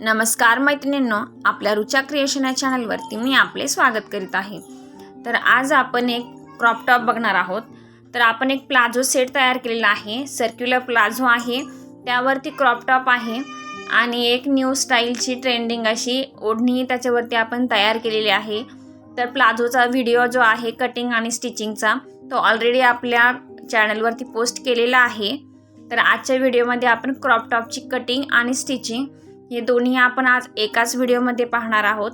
नमस्कार मैत्रिणींनो आपल्या रुचा क्रिएशन या चॅनलवरती मी आपले स्वागत करीत आहे. तर आज आपण एक क्रॉप टॉप बघणार आहोत. तर आपण एक प्लाझो सेट तयार केलेला आहे. सर्क्युलर प्लाझो आहे. त्यावरती क्रॉप टॉप आहे. आणि एक न्यू स्टाईलची ट्रेंडिंग अशी ओढणी त्याच्यावरती आपण तयार केलेली आहे. तर प्लाझोचा व्हिडिओ जो आहे कटिंग आणि स्टिचिंगचा तो ऑलरेडी आपल्या चॅनलवरती पोस्ट केलेला आहे. तर आजच्या व्हिडिओमध्ये आपण क्रॉप टॉपची कटिंग आणि स्टिचिंग हे दोन्ही आपण आज एकाच व्हिडिओमध्ये पाहणार आहोत.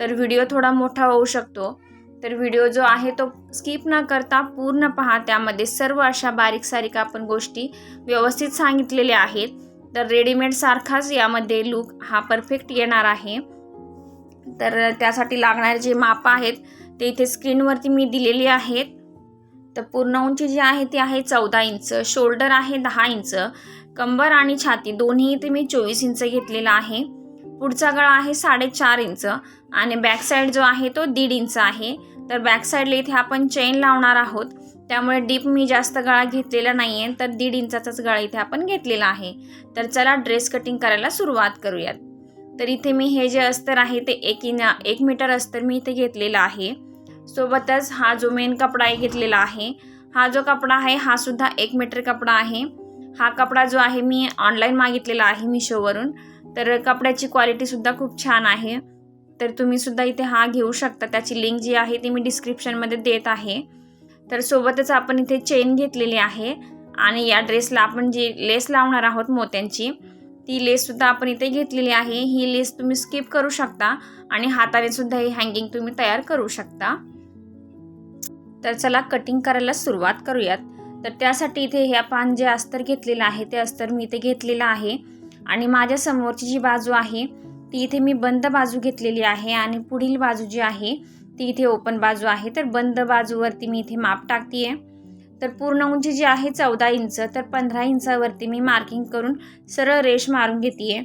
तर व्हिडिओ थोडा मोठा होऊ शकतो. तर व्हिडिओ जो आहे तो स्किप न करता पूर्ण पहा. त्यामध्ये सर्व अशा बारीक सारीक आपण गोष्टी व्यवस्थित सांगितलेल्या आहेत. तर रेडीमेडसारखाच यामध्ये लुक हा परफेक्ट येणार आहे. तर त्यासाठी लागणारे जे मापं आहेत ते इथे स्क्रीनवरती मी दिलेली आहेत. तर पूर्ण उंची जी आहे ती आहे चौदा इंच. शोल्डर आहे दहा इंच. कंबर आणि छाती दोन्ही इथे मी चोवीस इंच घेतलेला आहे. पुढचा गळा आहे साडेचार इंच आणि बॅक साईड जो आहे तो दीड इंच आहे. तर बॅक साईडला इथे आपण चेन लावणार आहोत. त्यामुळे डीप मी जास्त गळा घेतलेला नाही आहे तर दीड इंचाचाच गळा इथे आपण घेतलेला आहे. तर चला ड्रेस कटिंग करायला सुरुवात करूयात. तर इथे मी हे जे अस्तर आहे ते एक इन एक मीटर अस्तर मी इथे घेतलेलं आहे. सोबतच हा जो मेन कपडा आहे घेतलेला आहे. हा जो कपडा आहे हा सुद्धा एक मीटर कपडा आहे. हा कपडा जो आहे मी ऑनलाईन मागितलेला आहे मिशोवरून. तर कपड्याची क्वालिटीसुद्धा खूप छान आहे. तर तुम्हीसुद्धा इथे हा घेऊ शकता. त्याची लिंक जी आहे ती मी डिस्क्रिप्शनमध्ये देत आहे. तर सोबतच आपण इथे चेन घेतलेली आहे आणि या ड्रेसला आपण जी लेस लावणार आहोत मोत्यांची ती लेससुद्धा आपण इथे घेतलेली आहे. ही लेस तुम्ही स्किप करू शकता आणि हाताने सुद्धा ही हँगिंग तुम्ही तयार करू शकता. तर चला कटिंग करायला सुरुवात करूयात. तर त्यासाठी इथे ह्या पान जे अस्तर घेतलेलं आहे ते अस्तर मी इथे घेतलेलं आहे. आणि माझ्या समोरची जी बाजू आहे ती इथे मी बंद बाजू घेतलेली आहे आणि पुढील बाजू जी आहे ती इथे ओपन बाजू आहे. तर बंद बाजूवरती मी इथे माप टाकते आहे तर पूर्ण उंची जी आहे चौदा इंच तर पंधरा इंचावरती मी मार्किंग करून सरळ रेष मारून घेते आहे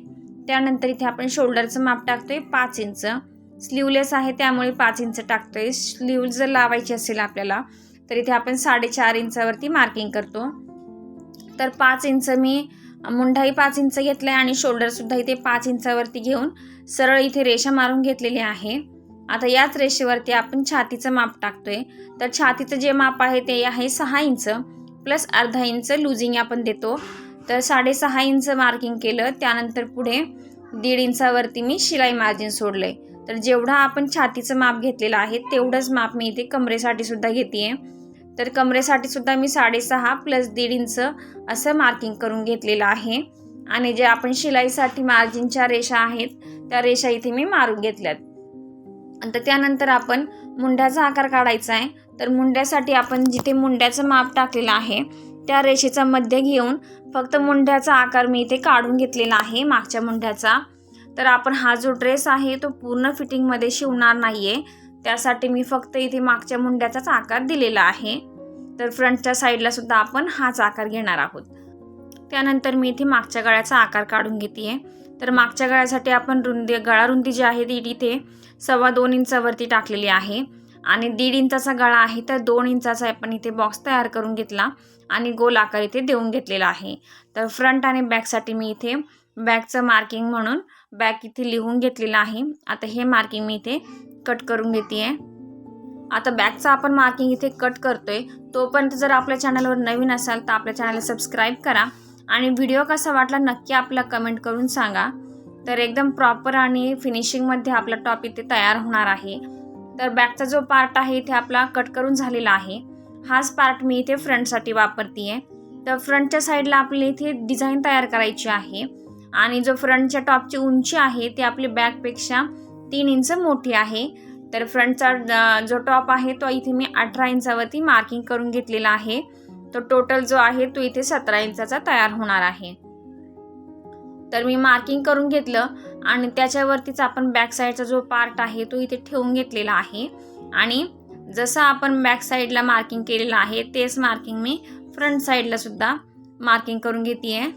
त्यानंतर इथे आपण शोल्डरचं माप टाकतोय पाच इंच. स्लीवलेस आहे त्यामुळे पाच इंच टाकतोय. स्लीव जर लावायची असेल आपल्याला तर इथे आपण साडेचार इंचावरती मार्किंग करतो. तर पाच इंच मी मुंढाई पाच इंच घेतलं आहे आणि शोल्डरसुद्धा इथे पाच इंचावरती घेऊन सरळ इथे रेषा मारून घेतलेली आहे. आता याच रेषेवरती आपण छातीचं माप टाकतोय. तर छातीचं जे माप आहे ते आहे सहा इंच प्लस अर्धा इंच लुझिंग आपण देतो. तर साडेसहा इंच मार्किंग केलं. त्यानंतर पुढे दीड इंचावरती मी शिलाई मार्जिन सोडलं आहे तर जेवढा आपण छातीचं माप घेतलेलं आहे तेवढंच माप मी इथे कमरेसाठी सुद्धा घेते तर कमरेसाठी सुद्धा मी साडेसहा प्लस दीड इंच असं मार्किंग करून घेतलेलं आहे. आणि जे आपण शिलाईसाठी मार्जिनच्या रेषा आहेत त्या रेषा इथे मी मारून घेतल्यात. आणि त्यानंतर आपण मुंड्याचा आकार काढायचा आहे. तर मुंड्यासाठी आपण जिथे मुंड्याचं माप टाकलेलं आहे त्या रेषेचा मध्य घेऊन फक्त मुंड्याचा आकार मी इथे काढून घेतलेला आहे मागच्या मुंड्याचा. तर आपण हा जो ड्रेस आहे तो पूर्ण फिटिंगमध्ये शिवणार नाही आहे त्यासाठी मी फक्त इथे मागच्या मुंड्याचाच आकार दिलेला आहे. तर फ्रंटच्या साईडला सुद्धा आपण हाच आकार घेणार आहोत. त्यानंतर मी इथे मागच्या गळ्याचा आकार काढून घेते आहे तर मागच्या गळ्यासाठी आपण रुंदी गळा रुंदी जी आहे ती इथे सव्वा दोन इंचावरती टाकलेली आहे. आणि दीड इंचाचा गळा आहे तर दोन इंचाचा आपण इथे बॉक्स तयार करून घेतला आणि गोल आकार इथे देऊन घेतलेला आहे. तर फ्रंट आणि बॅकसाठी मी इथे बॅकचं मार्किंग म्हणून बॅक इथे लिहून घेतलेलं आहे. आता हे मार्किंग मी इथे कट करून घेते आहे आता बॅकचा आपण मार्किंग इथे कट करतोय. तोपर्यंत जर आपल्या चॅनलवर नवीन असाल तर आपल्या चॅनलला सबस्क्राईब करा. आणि व्हिडिओ कसा वाटला नक्की आपला कमेंट करून सांगा. तर एकदम प्रॉपर आणि फिनिशिंगमध्ये आपला टॉप इथे तयार होणार आहे. तर बॅकचा जो पार्ट आहे इथे आपला कट करून झालेला आहे. हाच पार्ट मी इथे फ्रंटसाठी वापरते आहे तर फ्रंटच्या साईडला आपली इथे डिझाईन तयार करायची आहे. आणि जो फ्रंटच्या टॉपची उंची आहे ती आपली बॅकपेक्षा तीन इंच मोठी आहे. तर फ्रंटचा जो टॉप आहे तो इथे मी अठरा इंचावरती मार्किंग करून घेतलेला आहे. तो टोटल जो आहे तो इथे सतरा इंचाचा तयार होणार आहे. तर मी मार्किंग करून घेतलं आणि त्याच्यावरतीच आपण बॅक साईडचा जो पार्ट आहे तो इथे ठेवून घेतलेला आहे. आणि जसं आपण बॅक साईडला मार्किंग केलेलं आहे तेच मार्किंग मी फ्रंट साईडला सुद्धा मार्किंग करून घेते आहे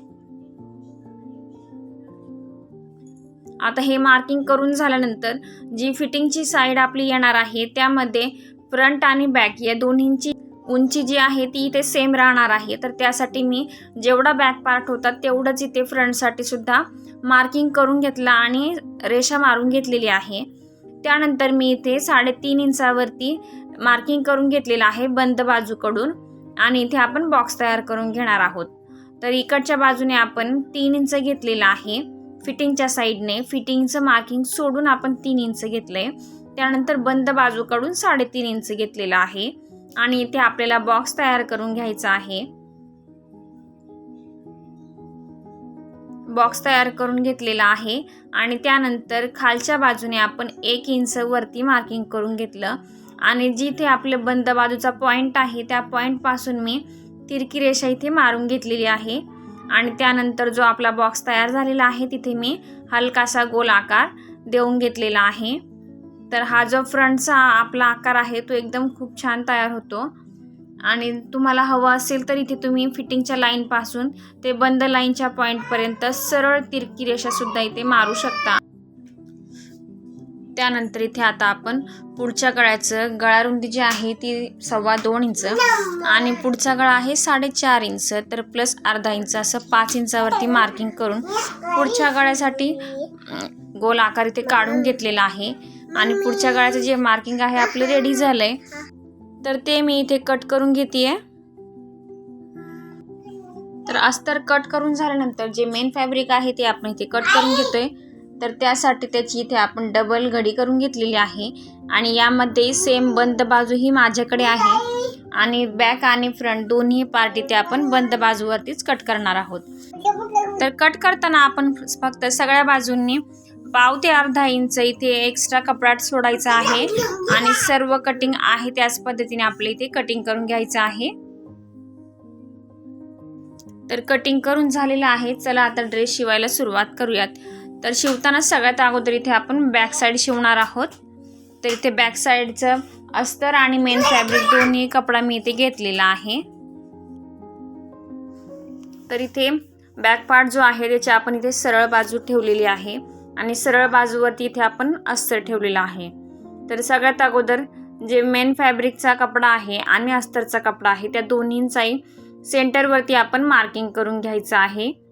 आता हे मार्किंग करून झाल्यानंतर जी फिटिंगची साईड आपली येणार आहे त्यामध्ये फ्रंट आणि बॅक या दोन्हींची उंची जी आहे ती इथे सेम राहणार आहे. तर त्यासाठी मी जेवढा बॅक पार्ट होता तेवढंच इथे फ्रंटसाठी सुद्धा मार्किंग करून घेतलं आणि रेषा मारून घेतलेली आहे. त्यानंतर मी इथे साडेतीन इंचावरती मार्किंग करून घेतलेलं आहे बंद बाजूकडून आणि इथे आपण बॉक्स तयार करून घेणार आहोत. तर इकडच्या बाजूने आपण तीन इंच घेतलेलं आहे. फिटिंगच्या साईडने फिटिंगचं मार्किंग सोडून आपण तीन इंच घेतलं आहे त्यानंतर बंद बाजूकडून साडेतीन इंच घेतलेलं आहे आणि इथे आपल्याला बॉक्स तयार करून घ्यायचा आहे. बॉक्स तयार करून घेतलेला आहे आणि त्यानंतर खालच्या बाजूने आपण एक इंच वरती मार्किंग करून घेतलं. आणि जिथे आपले बंद बाजूचा पॉईंट आहे त्या पॉईंटपासून मी तिरकी रेषा इथे मारून घेतलेली आहे. आणि त्यानंतर जो आपला बॉक्स तयार झालेला आहे तिथे मी हलकासा गोल आकार देऊन घेतलेला आहे. तर हा जो फ्रंटचा आपला आकार आहे तो एकदम खूप छान तयार होतो. आणि तुम्हाला हवं असेल तर इथे तुम्ही फिटिंगच्या लाईनपासून ते बंद लाईनच्या पॉईंटपर्यंत सरळ तिरकी रेषासुद्धा इथे मारू शकता. त्यानंतर इथे आता आपण पुढच्या गळ्याचं गळारुंदी जी आहे ती सव्वा दोन इंच आणि पुढचा गळा आहे साडेचार इंच. तर प्लस अर्धा इंच असं पाच इंचावरती मार्किंग करून पुढच्या गळ्यासाठी गोल आकार इथे काढून घेतलेला आहे. आणि पुढच्या गळ्याचं जे मार्किंग आहे आपलं रेडी झालंय. तर ते मी इथे कट करून घेते तर अस्तर कट करून झाल्यानंतर जे मेन फॅब्रिक आहे ते आपण इथे कट करून घेतोय. तर त्यासाठी त्याची इथे आपण डबल घडी करून घेतलेली आहे. आणि यामध्ये सेम बंद बाजू ही माझ्याकडे आहे. आणि बॅक आणि फ्रंट दोन्ही पार्ट इथे आपण बंद बाजूवरतीच कट करणार आहोत. तर कट करताना आपण फक्त सगळ्या बाजूंनी पाव ते अर्धा इंच इथे एक्स्ट्रा कपडा सोडायचा आहे. आणि सर्व कटिंग आहे त्याच पद्धतीने आपल्या इथे कटिंग करून घ्यायचं आहे. तर कटिंग करून झालेलं आहे. चला आता ड्रेस शिवायला सुरुवात करूयात. तर शिवताना सगळ्यात अगोदर इथे आपण बॅक साईड शिवणार आहोत. तर इथे बॅक साईडचं अस्तर आणि मेन फॅब्रिक दोन्ही कपडा मी इथे घेतलेला आहे. तर इथे बॅक पार्ट जो आहे त्याची आपण इथे सरळ बाजू ठेवलेली आहे आणि सरळ बाजूवरती इथे आपण अस्तर ठेवलेला आहे. तर सगळ्यात अगोदर जे मेन फॅब्रिकचा कपडा आहे आणि अस्तरचा कपडा आहे त्या दोन्हींचाही सेंटरवरती आपण मार्किंग करून घ्यायचं आहे.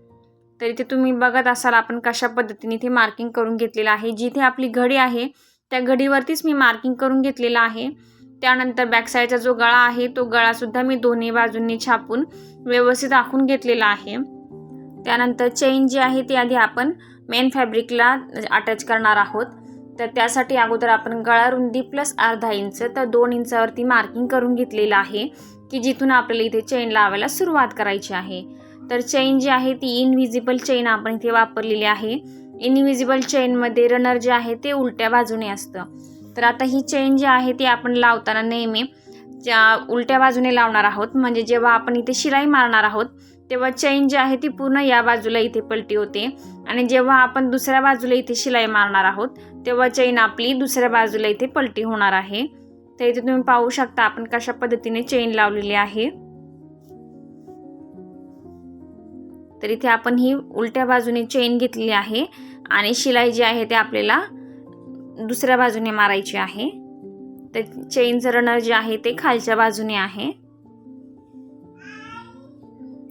तर इथे तुम्ही बघत असाल आपण कशा पद्धतीने इथे मार्किंग करून घेतलेलं आहे. जिथे आपली घडी आहे त्या घडीवरतीच मी मार्किंग करून घेतलेलं आहे. त्यानंतर बॅकसाईडचा जो गळा आहे तो गळासुद्धा मी दोन्ही बाजूंनी छापून व्यवस्थित आखून घेतलेला आहे. त्यानंतर चेन जी आहे ती आधी आपण मेन फॅब्रिकला अटॅच करणार आहोत. तर त्यासाठी अगोदर आपण गळा रुंदी प्लस अर्धा इंच तर दोन इंचावरती मार्किंग करून घेतलेलं आहे की जिथून आपल्याला इथे चेन लावायला सुरुवात करायची आहे. तर चेन जी आहे ती इनव्हिजिबल चेन आपण इथे वापरलेली आहे. इनविजिबल चेनमध्ये रनर जे आहे ते उलट्या बाजूने असतं. तर आता ही चेन जी आहे ती आपण लावताना नेहमी ज्या उलट्या बाजूने लावणार आहोत म्हणजे जेव्हा आपण इथे शिलाई मारणार आहोत तेव्हा चेन जी आहे ती पूर्ण या बाजूला इथे पलटी होते. आणि जेव्हा आपण दुसऱ्या बाजूला इथे शिलाई मारणार आहोत तेव्हा चेन आपली दुसऱ्या बाजूला इथे पलटी होणार आहे. तर इथे तुम्ही पाहू शकता आपण कशा पद्धतीने चेन लावलेली आहे. तर इथे आपण ही उलट्या बाजूने चेन घेतलेली आहे आणि शिलाई जी आहे ते आपल्याला दुसऱ्या बाजूने मारायची आहे. तर चेनचं रनर जे आहे ते खालच्या बाजूने आहे.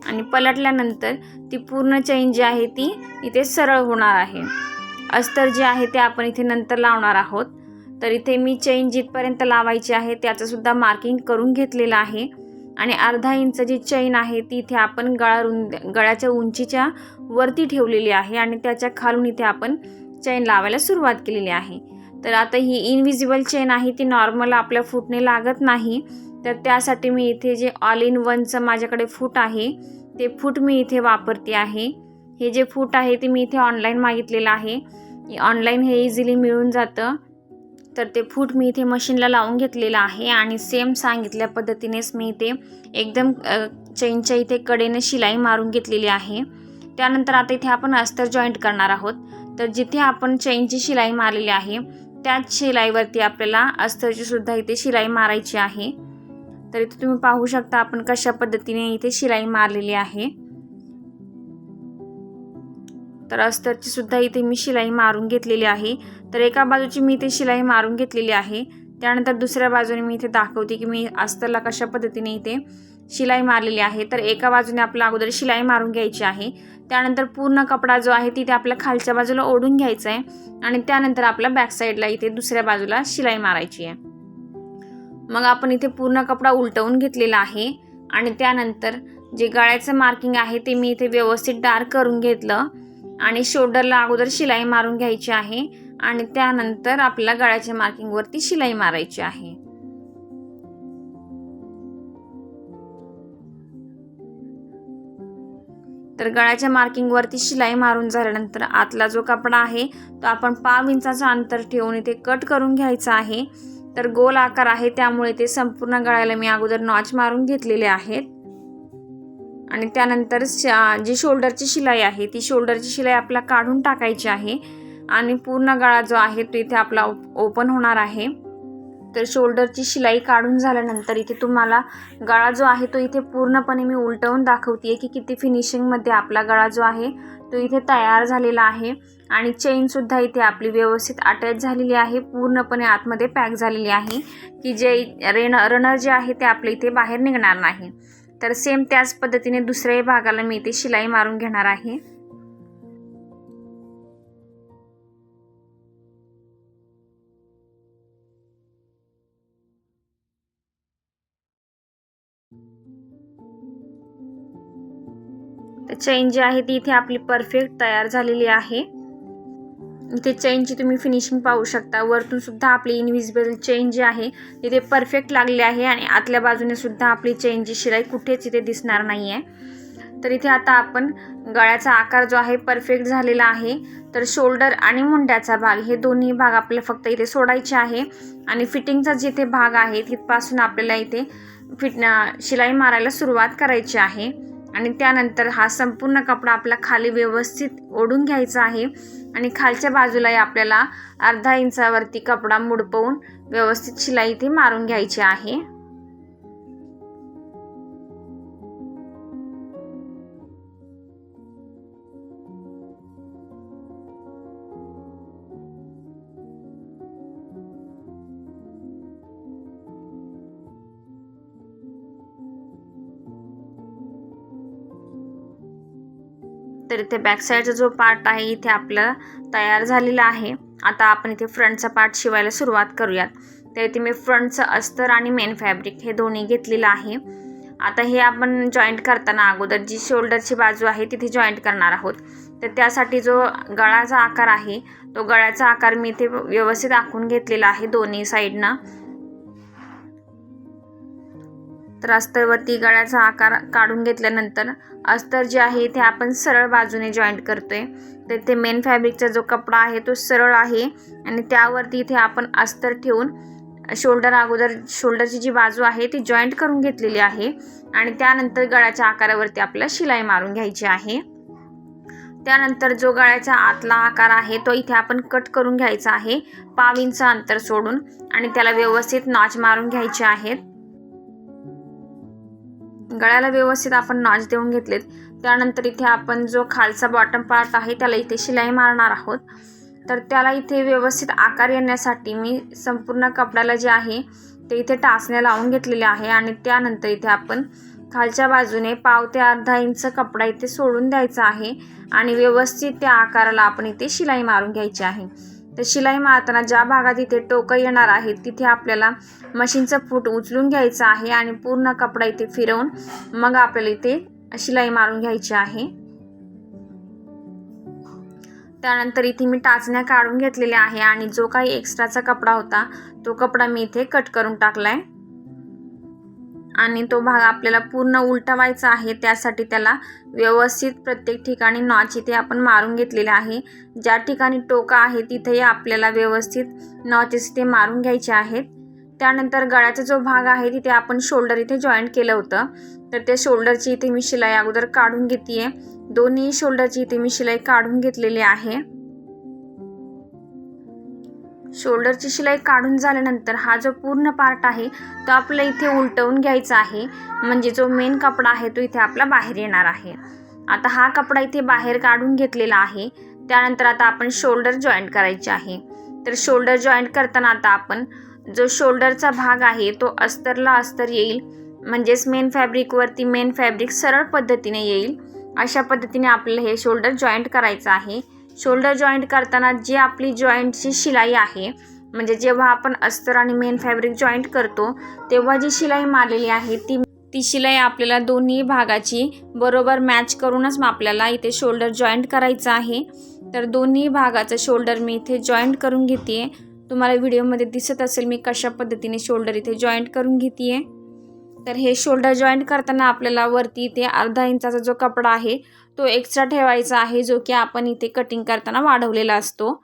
आणि पलटल्यानंतर ती पूर्ण चेन जी आहे ती इथे सरळ होणार आहे. अस्तर जे आहे ते आपण इथे नंतर लावणार आहोत. तर इथे मी चेन जिथपर्यंत लावायची आहे त्याचंसुद्धा मार्किंग करून घेतलेलं आहे. आणि अर्धा इंच जी चैन आहे ती इथे आपण गळा रुंद गळ्याच्या उंचीच्या वरती ठेवलेली आहे आणि त्याच्या खालून इथे आपण चैन लावायला सुरुवात केलेली आहे. तर आता ही इनविजिबल चेन आहे ती नॉर्मल आपल्या फूटने लागत नाही. तर त्यासाठी मी इथे जे ऑल इन वनचं माझ्याकडे फूट आहे ते फूट मी इथे वापरते आहे. हे जे फूट आहे ते मी इथे ऑनलाईन मागितलेलं आहे. ऑनलाईन हे इझिली मिळून जातं. तर ते फूट मी इथे मशीनला लावून घेतलेलं आहे आणि सेम सांगितल्या पद्धतीनेच मी इथे एकदम चेनच्या इथे कडेने शिलाई मारून घेतलेली आहे. त्यानंतर आता इथे आपण अस्तर जॉईंट करणार आहोत. तर जिथे आपण चेनची शिलाई मारलेली आहे त्याच शिलाईवरती आपल्याला अस्तरची सुद्धा इथे शिलाई मारायची आहे. तर इथे तुम्ही पाहू शकता आपण कशा पद्धतीने इथे शिलाई मारलेली आहे. तर अस्तरची सुद्धा इथे मी शिलाई मारून घेतलेली आहे. तर एका बाजूची मी इथे शिलाई मारून घेतलेली आहे. त्यानंतर दुसऱ्या बाजूने मी इथे दाखवते की मी अस्तरला कशा पद्धतीने इथे शिलाई मारलेली आहे. तर एका बाजूने आपल्याला अगोदर शिलाई मारून घ्यायची आहे. त्यानंतर पूर्ण कपडा जो आहे तिथे आपल्या खालच्या बाजूला ओढून घ्यायचा आहे आणि त्यानंतर आपल्या बॅक साईडला इथे दुसऱ्या बाजूला शिलाई मारायची आहे. मग आपण इथे पूर्ण कपडा उलटवून घेतलेला आहे आणि त्यानंतर जे गळ्याचं मार्किंग आहे ते मी इथे व्यवस्थित डार्क करून घेतलं आणि शोल्डरला अगोदर शिलाई मारून घ्यायची आहे. आणि त्यानंतर आपल्याला गळ्याच्या मार्किंगवरती शिलाई मारायची आहे. तर गळ्याच्या मार्किंगवरती शिलाई मारून झाल्यानंतर आतला जो कपडा आहे तो आपण पाव इंचाचं अंतर ठेवून इथे कट करून घ्यायचा आहे. तर गोल आकार आहे त्यामुळे ते संपूर्ण गळ्याला मी अगोदर नॉच मारून घेतलेले आहेत. आणि त्यानंतर जी शोल्डरची शिलाई आहे ती शोल्डरची शिलाई आपल्याला काढून टाकायची आहे. आणि पूर्ण गळा जो आहे तो इथे आपला ओपन होणार आहे. तर शोल्डरची शिलाई काढून झाल्यानंतर इथे तुम्हाला गळा जो आहे तो इथे पूर्णपणे मी उलटवून दाखवते की किती फिनिशिंगमध्ये आपला गळा जो आहे तो इथे तयार झालेला आहे. आणि चेनसुद्धा इथे आपली व्यवस्थित अटॅच झालेली आहे. पूर्णपणे आतमध्ये पॅक झालेली आहे की जे रेन रनर जे आहे ते आपल्या इथे बाहेर निघणार नाही. तर सेम त्याच पद्धतीने दुसऱ्याही भागाला मी इथे शिलाई मारून घेणार आहे. चैन जी आहे ती इथे आपली परफेक्ट तयार झालेली आहे. इथे चेनची तुम्ही फिनिशिंग पाहू शकता. वरतून सुद्धा आपली इनव्हिजिबल चेन जी आहे तिथे परफेक्ट लागली आहे आणि आतल्या बाजूने सुद्धा आपली चेनची शिलाई कुठेच इथे दिसणार नाही आहे तर इथे आता आपण गळ्याचा आकार जो आहे परफेक्ट झालेला आहे. तर शोल्डर आणि मुंड्याचा भाग हे दोन्ही भाग आपल्याला फक्त इथे सोडायचे आहे. आणि फिटिंगचा जिथे भाग आहे तिथपासून आपल्याला इथे फिट शिलाई मारायला सुरुवात करायची आहे. आणि त्यानंतर हा संपूर्ण कपडा आपला खाली व्यवस्थित ओढून घ्यायचा आहे. आणि खालच्या बाजूलाही आपल्याला अर्धा इंचावरती कपडा मुडपवून व्यवस्थित शिलाई इथे मारून घ्यायची आहे. तर इथे बॅक साईडचा जो पार्ट आहे इथे आपला तयार झालेला आहे. आता आपण इथे फ्रंटचा पार्ट शिवायला सुरुवात करूयात. तर इथे मी फ्रंटचं अस्तर आणि मेन फॅब्रिक हे दोन्ही घेतलेलं आहे. आता हे आपण जॉईंट करताना अगोदर जी शोल्डरची बाजू आहे तिथे जॉईंट करणार आहोत. तर त्यासाठी जो गळाचा आकार आहे तो गळ्याचा आकार मी इथे व्यवस्थित आखून घेतलेला आहे दोन्ही साईडनं तर अस्तरवरती गळ्याचा आकार काढून घेतल्यानंतर अस्तर जे आहे ते आपण सरळ बाजूने जॉईंट करतोय. तर ते मेन फॅब्रिकचा जो कपडा आहे तो सरळ आहे आणि त्यावरती इथे आपण अस्तर ठेवून शोल्डर अगोदर शोल्डरची जी बाजू आहे ती जॉईंट करून घेतलेली आहे आणि त्यानंतर गळ्याच्या आकारावरती आपल्याला शिलाई मारून घ्यायची आहे. त्यानंतर जो गळ्याचा आतला आकार आहे तो इथे आपण कट करून घ्यायचा आहे. पाव इंच अंतर सोडून आणि त्याला व्यवस्थित नॉच मारून घ्यायचे आहेत. गळ्याला व्यवस्थित आपण नॉच देऊन घेतलेत. त्यानंतर इथे आपण जो खालचा बॉटम पार्ट आहे त्याला इथे शिलाई मारणार आहोत. तर त्याला इथे व्यवस्थित आकार येण्यासाठी मी संपूर्ण कपड्याला जे आहे ते इथे टाचण्या लावून घेतलेले आहे. आणि त्यानंतर इथे आपण खालच्या बाजूने पाव ते अर्धा इंच कपडा इथे सोडून द्यायचा आहे. आणि व्यवस्थित त्या आकाराला आपण इथे शिलाई मारून घ्यायची आहे. तर शिलाई मारताना ज्या भागात इथे टोकं येणार आहेत तिथे आपल्याला मशीनचं फूट उचलून घ्यायचं आहे आणि पूर्ण कपडा इथे फिरवून मग आपल्याला इथे शिलाई मारून घ्यायची आहे. त्यानंतर इथे मी टाचण्या काढून घेतलेल्या आहे आणि जो काही एक्स्ट्राचा कपडा होता तो कपडा मी इथे कट करून टाकलाय. आणि तो भाग आपल्याला पूर्ण उलटवायचा आहे त्यासाठी त्याला व्यवस्थित प्रत्येक ठिकाणी नॉच इथे आपण मारून घेतलेले आहे. ज्या ठिकाणी टोका आहे तिथेही आपल्याला व्यवस्थित नॉचेस इथे मारून घ्यायचे आहेत. त्यानंतर गळ्याचा जो भाग आहे तिथे आपण शोल्डर इथे जॉईंट केलं होतं. तर त्या शोल्डरची इथे मी शिलाई अगोदर काढून घेते दोन्ही शोल्डरची इथे मी शिलाई काढून घेतलेली आहे. शोल्डरची शिलाई काढून झाल्यानंतर हा जो पूर्ण पार्ट आहे तो आपल्या इथे उलटवून घ्यायचा आहे. म्हणजे जो मेन कपडा आहे तो इथे आपला बाहेर येणार आहे. आता हा कपडा इथे बाहेर काढून घेतलेला आहे. त्यानंतर आता आपण शोल्डर जॉईंट करायचे आहे. तर शोल्डर जॉईंट करताना आता आपण जो शोल्डरचा भाग आहे तो अस्तरला अस्तर येईल. म्हणजेच मेन फॅब्रिकवरती मेन फॅब्रिक सरळ पद्धतीने येईल. अशा पद्धतीने आपल्याला हे शोल्डर जॉईंट करायचं आहे. शोल्डर जॉईंट करताना जी आपली जॉईंटची शिलाई आहे म्हणजे जेव्हा आपण अस्तर आणि मेन फॅब्रिक जॉईंट करतो तेव्हा जी शिलाई मारलेली आहे ती ती शिलाई आपल्याला दोन्ही भागाची बरोबर मॅच करूनच मग आपल्याला इथे शोल्डर जॉईंट करायचं आहे. तर दोन्ही भागाचं शोल्डर मी इथे जॉईंट करून घेते तुम्हाला व्हिडिओमध्ये दिसत असेल मी कशा पद्धतीने शोल्डर इथे जॉईंट करून घेते तर हे शोल्डर जॉईंट करताना आपल्याला वरती इथे अर्धा इंचाचा जो कपडा आहे तो एक्स्ट्रा ठेवायचा आहे जो की आपण इथे कटिंग करताना वाढवलेला असतो.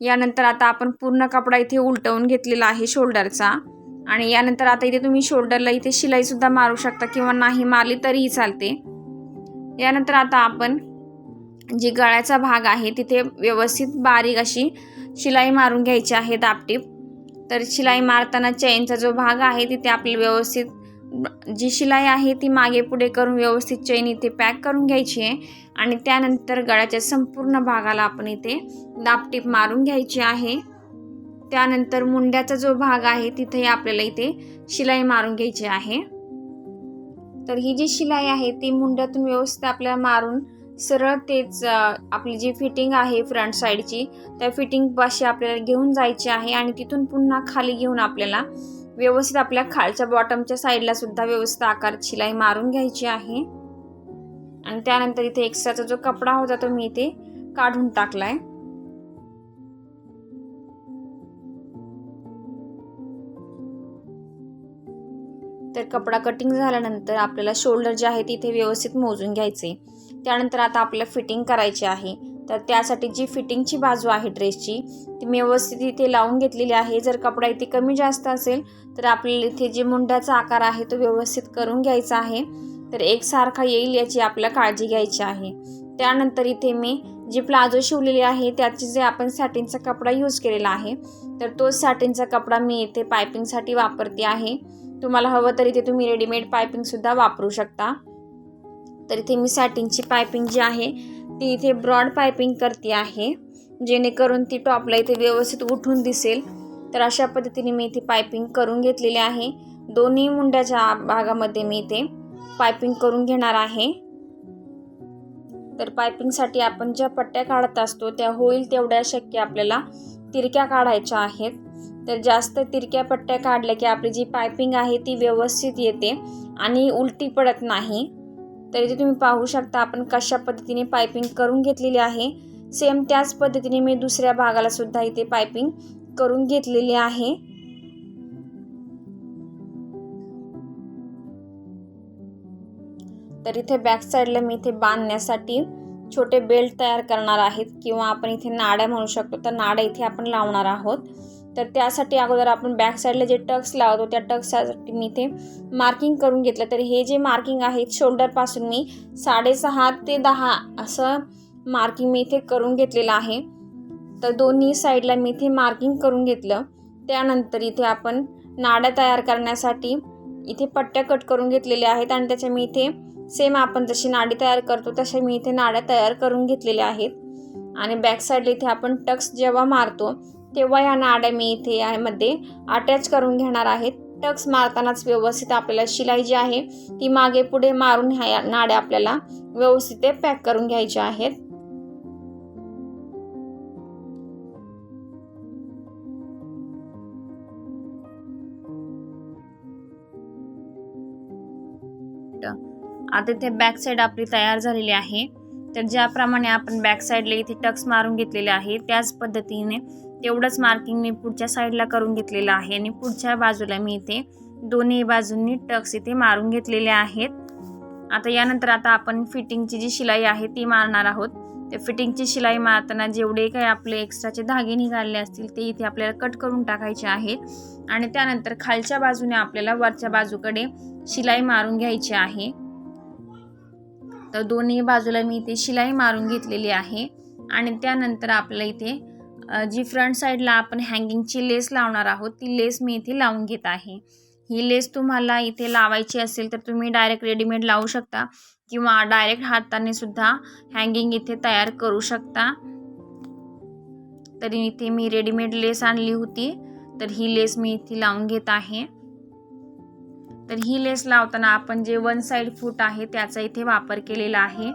यानंतर आता आपण पूर्ण कपडा इथे उलटवून घेतलेला आहे शोल्डरचा आणि यानंतर आता इथे तुम्ही शोल्डरला इथे शिलाईसुद्धा मारू शकता किंवा नाही मारली तरीही चालते. यानंतर आता आपण जी गळ्याचा भाग आहे तिथे व्यवस्थित बारीक अशी शिलाई मारून घ्यायची आहे दापटीप. तर शिलाई मारताना चैनचा जो भाग आहे तिथे आपली व्यवस्थित जी शिलाई आहे ती मागे पुढे करून व्यवस्थित चैन इथे पॅक करून घ्यायची आहे. आणि त्यानंतर गळ्याच्या संपूर्ण भागाला आपण इथे दापटीप मारून घ्यायची आहे. त्यानंतर मुंड्याचा जो भाग आहे तिथेही आपल्याला इथे शिलाई मारून घ्यायची आहे. तर ही जी शिलाई आहे ती मुंड्यातून व्यवस्थित आपल्याला मारून सरळ तेच आपली जी फिटिंग आहे फ्रंट साईडची त्या फिटिंग पाशी आपल्याला घेऊन जायची आहे आणि तिथून पुन्हा खाली घेऊन आपल्याला व्यवस्थित आपल्या खालच्या बॉटमच्या साईडला सुद्धा व्यवस्थित आकार शिलाई मारून घ्यायची आहे. आणि त्यानंतर इथे एक्स्ट्राचा जो कपडा होता तो मी इथे काढून टाकलाय. तर कपडा कटिंग झाल्यानंतर आपल्याला शोल्डर जे आहे तिथे व्यवस्थित मोजून घ्यायचे. त्यानंतर आता आपल्याला फिटिंग करायची आहे. तर त्यासाठी जी फिटिंगची बाजू आहे ड्रेसची ती मी व्यवस्थित इथे लावून घेतलेली आहे. जर कपडा इथे कमी जास्त असेल तर आपल्याला इथे जे मुंड्याचा आकार आहे तो व्यवस्थित करून घ्यायचा आहे. तर एकसारखा येईल याची आपल्याला काळजी घ्यायची आहे. त्यानंतर इथे मी जी प्लाझो शिवलेली आहे त्याची जे आपण सॅटिनचा कपडा यूज केलेला आहे तर तोच सॅटिनचा कपडा मी इथे पायपिंगसाठी वापरते आहे. तुम्हाला हवं तर इथे तुम्ही रेडीमेड पायपिंगसुद्धा वापरू शकता. तर इथे मी सॅटिनची पायपिंग जी आहे ती इथे ब्रॉड पायपिंग करते आहे. जेणेकरून ती टॉपला इथे व्यवस्थित उठून दिसेल. तर अशा पद्धतीने मी इथे पायपिंग करून घेतलेली आहे. दोन्ही मुंड्याच्या भागामध्ये मी इथे पायपिंग करून घेणार आहे. तर पायपिंगसाठी आपण ज्या पट्ट्या काढत असतो त्या होईल तेवढ्या शक्य आपल्याला तिरक्या काढायच्या आहेत. तर जास्त तिरक्या पट्ट्या काढल्या की आपली जी पायपिंग आहे ती व्यवस्थित येते आणि उलटी पडत नाही. तर इथे तुम्ही पाहू शकता आपण कशा पद्धतीने पायपिंग करून घेतलेली आहे. सेम त्याच पद्धतीने मी दुसऱ्या भागाला सुद्धा इथे पायपिंग करून घेतलेली आहे. तर इथे बॅक साईडला मी इथे बांधण्यासाठी छोटे बेल्ट तयार करणार आहेत किंवा आपण इथे नाड्या म्हणू शकतो. तर नाड्या इथे आपण लावणार आहोत. तर त्यासाठी अगोदर आपण बॅक साईडला जे टक्स लावतो त्या टक्ससाठी मी इथे मार्किंग करून घेतलं. तर हे जे मार्किंग आहे शोल्डरपासून मी साडेसहा ते दहा असं मार्किंग मी इथे करून घेतलेलं आहे. तर दोन्ही साईडला मी इथे मार्किंग करून घेतलं. त्यानंतर इथे आपण नाड्या तयार करण्यासाठी इथे पट्ट्या कट करून घेतलेल्या आहेत आणि त्याच्या मी इथे सेम आपण जशी नाडी तयार करतो तसे मी इथे नाड्या तयार करून घेतलेल्या आहेत. आणि बॅक साईडला इथे आपण टक्स जेव्हा मारतो तेव्हा या नाड्या मी इथे यामध्ये अटॅच करून घेणार आहेत. टक्स मारतानाच व्यवस्थित आपल्याला शिलाई जी आहे ती मागे पुढे मारून ह्या नाड्या आपल्याला व्यवस्थित पॅक करून घ्यायच्या आहेत. आता इथे बॅक साईड आपली तयार झालेली आहे. तर ज्याप्रमाणे आपण बॅक साईडला इथे टक्स मारून घेतलेले आहे त्याच पद्धतीने तेवढंच मार्किंग मी पुढच्या साईडला करून घेतलेलं आहे. आणि पुढच्या बाजूला मी इथे दोन्ही बाजूंनी टक्स इथे मारून घेतलेले आहेत. आता यानंतर आता आपण फिटिंगची जी शिलाई आहे ती मारणार आहोत. ते फिटिंगची शिलाई मारताना जेवढे काही आपले एक्स्ट्राचे धागे निघाले असतील ते इथे आपल्याला कट करून टाकायचे आहेत. आणि त्यानंतर खालच्या बाजूने आपल्याला वरच्या बाजूकडे शिलाई मारून घ्यायची आहे. तर दोन्ही बाजूला मी इथे शिलाई मारून घेतलेली आहे. आणि त्यानंतर आपल्याला इथे जी फ्रंट साईडला आपण हँगिंगची लेस लावणार आहोत ती लेस मी इथे लावून घेत आहे. ही लेस तुम्हाला इथे लावायची असेल तर तुम्ही डायरेक्ट रेडीमेड लावू शकता किंवा डायरेक्ट हाताने सुद्धा हँगिंग इथे तयार करू शकता. तरी इथे मी रेडीमेड लेस आणली होती तर ही लेस मी इथे लावून घेत आहे. तर ही लेस लावताना आपण जे वन साईड फूट आहे त्याचा इथे वापर केलेला आहे.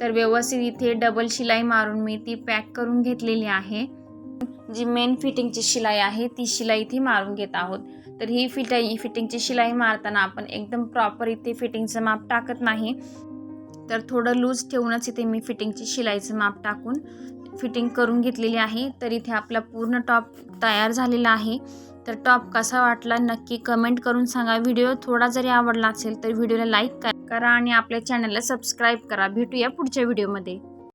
तर व्यवस्थित इथे डबल शिलाई मारून मी ती पॅक करून घेतलेली आहे. जी मेन फिटिंगची शिलाई आहे ती शिलाई इथे मारून घेत आहोत. तर ही फिटाई फिटिंगची शिलाई मारताना आपण एकदम प्रॉपर इथे फिटिंगचं माप टाकत नाही. तर थोडं लूज ठेवूनच इथे मी फिटिंगची शिलाईचं माप टाकून फिटिंग करून घेतलेली आहे. तर इथे आपला पूर्ण टॉप तयार झालेला आहे. तर टॉप कसा वाटला नक्की कमेंट करून सांगा. व्हिडिओ थोडा जरी आवडला असेल तर व्हिडिओला लाईक करा आणि आपल्या चॅनलला सबस्क्राईब करा. भेटूया पुढच्या व्हिडिओमध्ये